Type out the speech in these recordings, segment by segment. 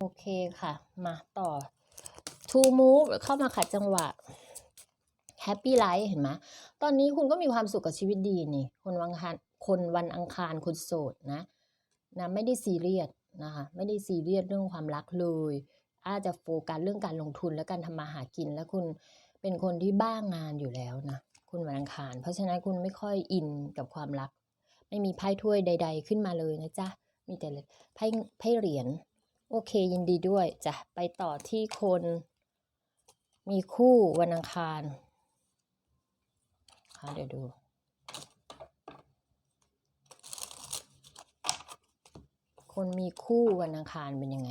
โอเคค่ะ มาต่อ to move เข้ามาขัดจังหวะ happy life เห็นไหมตอนนี้คุณก็มีความสุขกับชีวิตดีนี่ คนวันอังคารคนวันอังคารคนโสดนะนะไม่ได้ซีเรียสนะคะไม่ได้ซีเรียสเรื่องความรักเลย อาจจะโฟกัสเรื่องการลงทุนและการทำมาหากิน และคุณเป็นคนที่บ้างงานอยู่แล้วนะคุณวันอังคาร เพราะฉะนั้นคุณไม่ค่อยอินกับความรัก ไม่มีไพ่ถ้วยใด ๆ ขึ้นมาเลยนะจ๊ะมีแต่ไพ่ไพ่เหรียญ โอเคยินดีด้วยจ้ะไปต่อที่คน มีคู่วันอังคารค่ะเดี๋ยวดูคนมีคู่วันอังคารเป็นยังไง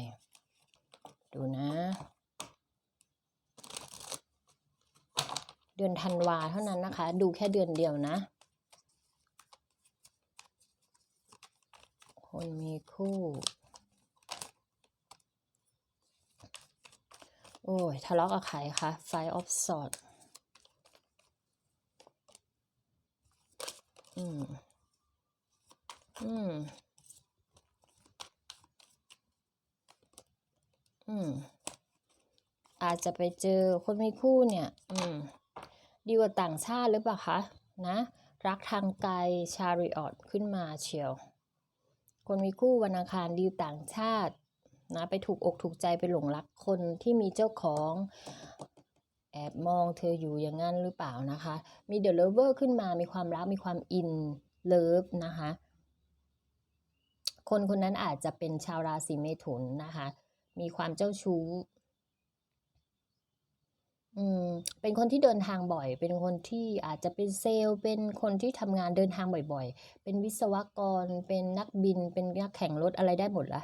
ดูนะ เดือนธันวาเท่านั้นนะคะ ดูแค่เดือนเดียวนะ คนมีคู่ โอ้ยทะเลาะกับใครคะ Five of Swords อืม อืม อืม อาจจะไปเจอคนมีคู่เนี่ย อืม ดีกว่าต่างชาติหรือเปล่าคะ นะ รักทางไกลชาริออตขึ้นมาเชียว คนมีคู่วันอังคารดีต่างชาติ นะไปถูกอกถูกใจไปหลงรักคนที่มีเจ้าของแอบมองเธออยู่อย่างนั้นหรือเปล่านะคะ มีเดอะเลเวอร์ขึ้นมามีความรักมีความอินเลิฟนะคะคนคนนั้นอาจจะเป็นชาวราศีเมถุนนะคะ มีความเจ้าชู้อืมเป็นคนที่เดินทางบ่อย เป็นคนที่อาจจะเป็นเซลล์ เป็นคนที่ทำงานเดินทางบ่อยๆ เป็นวิศวกร เป็นนักบิน เป็นนักแข่งรถอะไรได้หมดละ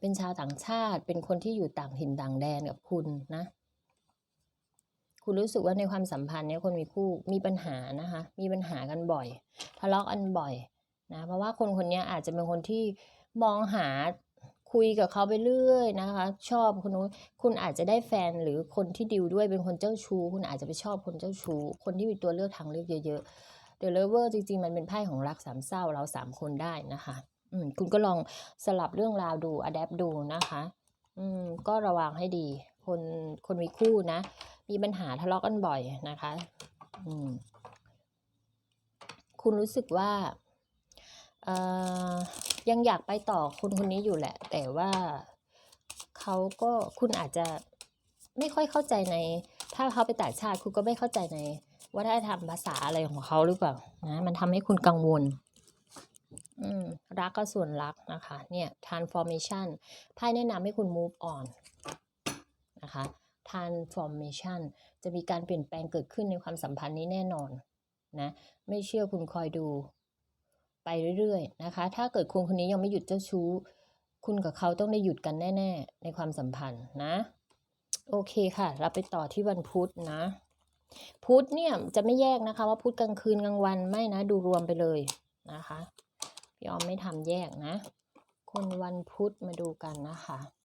เป็นชาวต่างชาติ เป็นคนที่อยู่ต่างถิ่นต่างแดนกับคุณนะ คุณรู้สึกว่าในความสัมพันธ์เนี้ยคนมีคู่มีปัญหานะคะ มีปัญหากันบ่อย ทะเลาะกันบ่อยนะ เพราะว่าคนคนนี้อาจจะเป็นคนที่มองหาคุยกับเขาไปเรื่อยนะคะ ชอบคนนู้นคุณอาจจะได้แฟนหรือคนที่ดิวด้วยเป็นคนเจ้าชู้ คุณอาจจะไปชอบคนเจ้าชู้ คนที่มีตัวเลือกทางเลือกเยอะๆ The Lover จริงๆ มันเป็นไพ่ของรักสามเศร้าเราสามคนได้นะคะ อืมคุณก็ลองสลับเรื่องราวดู adapt ดูนะคะ อืมก็ระวังให้ดี คนคนมีคู่นะ มีปัญหาทะเลาะกันบ่อยนะคะ อืมคุณรู้สึกว่าเอ่อยังอยากไปต่อคนคนนี้อยู่แหละ แต่ว่าเขาก็คุณอาจจะไม่ค่อยเข้าใจใน ถ้าเขาไปต่างชาติคุณก็ไม่เข้าใจในวัฒนธรรมภาษาอะไรของเขาหรือเปล่านะมันทำให้คุณกังวล รักก็ส่วนรักนะคะ เนี่ย transformation ไพ่แนะนำให้คุณ move on นะคะ transformation จะมีการเปลี่ยนแปลงเกิดขึ้นในความสัมพันธ์นี้แน่นอนนะ ไม่เชื่อคุณคอยดูไปเรื่อยๆนะคะ ถ้าเกิดคุณคนนี้ยังไม่หยุดเจ้าชู้ คุณกับเขาต้องได้หยุดกันแน่ ๆ ในความสัมพันธ์นะ โอเคค่ะ เราไปต่อที่วันพุธนะ พุธเนี่ยจะไม่แยกนะคะว่าพุธกลางคืนกลางวันไม่นะ ดูรวมไปเลยนะคะ พี่ออมไม่ทำแยกนะ คนวันพุธมาดูกันนะคะ